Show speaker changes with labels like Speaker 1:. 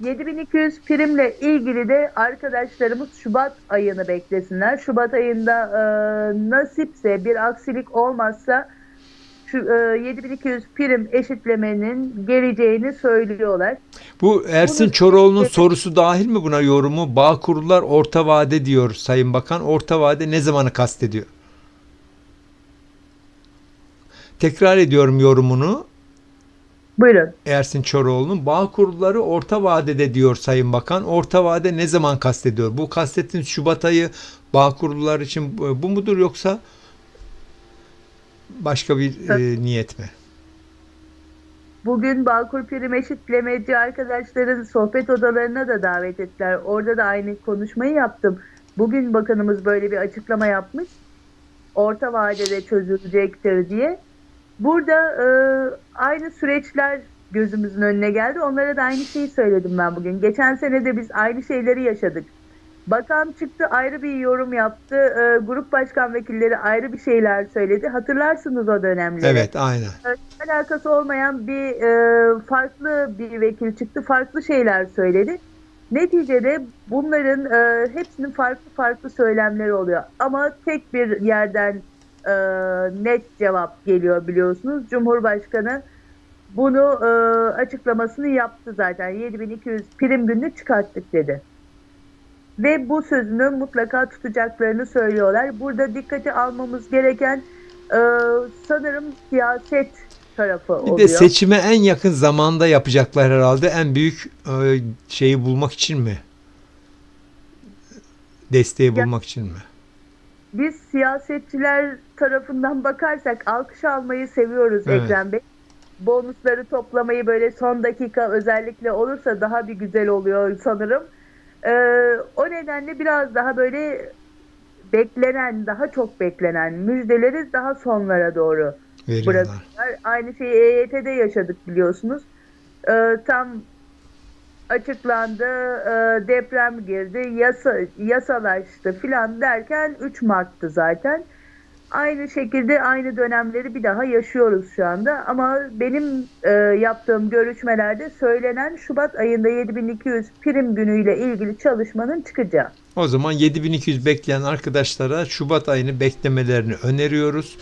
Speaker 1: 7200 primle ilgili de arkadaşlarımız Şubat ayını beklesinler. Şubat ayında e, nasipse bir aksilik olmazsa şu, e, 7200 prim eşitlemenin geleceğini söylüyorlar.
Speaker 2: Bu Ersin
Speaker 1: Bunu-
Speaker 2: Çoroğlu'nun sorusu dahil mi buna yorumu? Bağkurlular orta vade diyor Sayın Bakan. Orta vade ne zamanı kastediyor? Tekrar ediyorum yorumunu.
Speaker 1: Buyurun.
Speaker 2: Ersin Çoroğlu'nun Bağkurluları orta vadede diyor Sayın Bakan. Orta vade ne zaman kastediyor? Bu kastettiğiniz Şubat ayı Bağkurlular için bu mudur yoksa başka bir e, niyet mi?
Speaker 1: Bugün Bağkur Prim eşitlemeci arkadaşların sohbet odalarına da davet ettiler. Orada da aynı konuşmayı yaptım. Bugün bakanımız böyle bir açıklama yapmış. Orta vadede çözülecektir diye. Burada e, aynı süreçler gözümüzün önüne geldi. Onlara da aynı şeyi söyledim ben bugün. Geçen sene de biz aynı şeyleri yaşadık. Bakan çıktı ayrı bir yorum yaptı. E, grup başkan vekilleri ayrı bir şeyler söyledi. Hatırlarsınız o dönemleri
Speaker 2: Evet, aynen.
Speaker 1: alakası olmayan bir e, farklı bir vekil çıktı. Farklı şeyler söyledi. Neticede bunların e, hepsinin farklı farklı söylemleri oluyor. Ama tek bir yerden e, net cevap geliyor biliyorsunuz. Cumhurbaşkanı bunu e, açıklamasını yaptı zaten. 7200 prim gününü çıkarttık dedi. Ve bu sözünü mutlaka tutacaklarını söylüyorlar. Burada dikkate almamız gereken e, sanırım siyaset tarafı
Speaker 2: Bir
Speaker 1: oluyor.
Speaker 2: de seçime en yakın zamanda yapacaklar herhalde. En büyük e, şeyi bulmak için mi? Desteği
Speaker 1: Ya-
Speaker 2: bulmak için mi?
Speaker 1: Biz siyasetçiler tarafından bakarsak alkış almayı seviyoruz
Speaker 2: Evet.
Speaker 1: Ekrem Bey. Bonusları toplamayı böyle son dakika özellikle olursa daha bir güzel oluyor sanırım. Ee, o nedenle biraz daha böyle beklenen, daha çok beklenen müjdeleri daha sonlara doğru
Speaker 2: Veriyorlar.
Speaker 1: bırakıyorlar. Aynı şeyi EYT'de yaşadık biliyorsunuz. Ee, tam açıklandı, e, deprem girdi, yasa, yasalaştı filan derken 3 Mart'tı zaten. Aynı şekilde aynı dönemleri bir daha yaşıyoruz şu anda. Ama benim e, yaptığım görüşmelerde söylenen Şubat ayında 7200 prim günüyle ilgili çalışmanın çıkacağı.
Speaker 2: O zaman 7200 bekleyen arkadaşlara Şubat ayını beklemelerini öneriyoruz.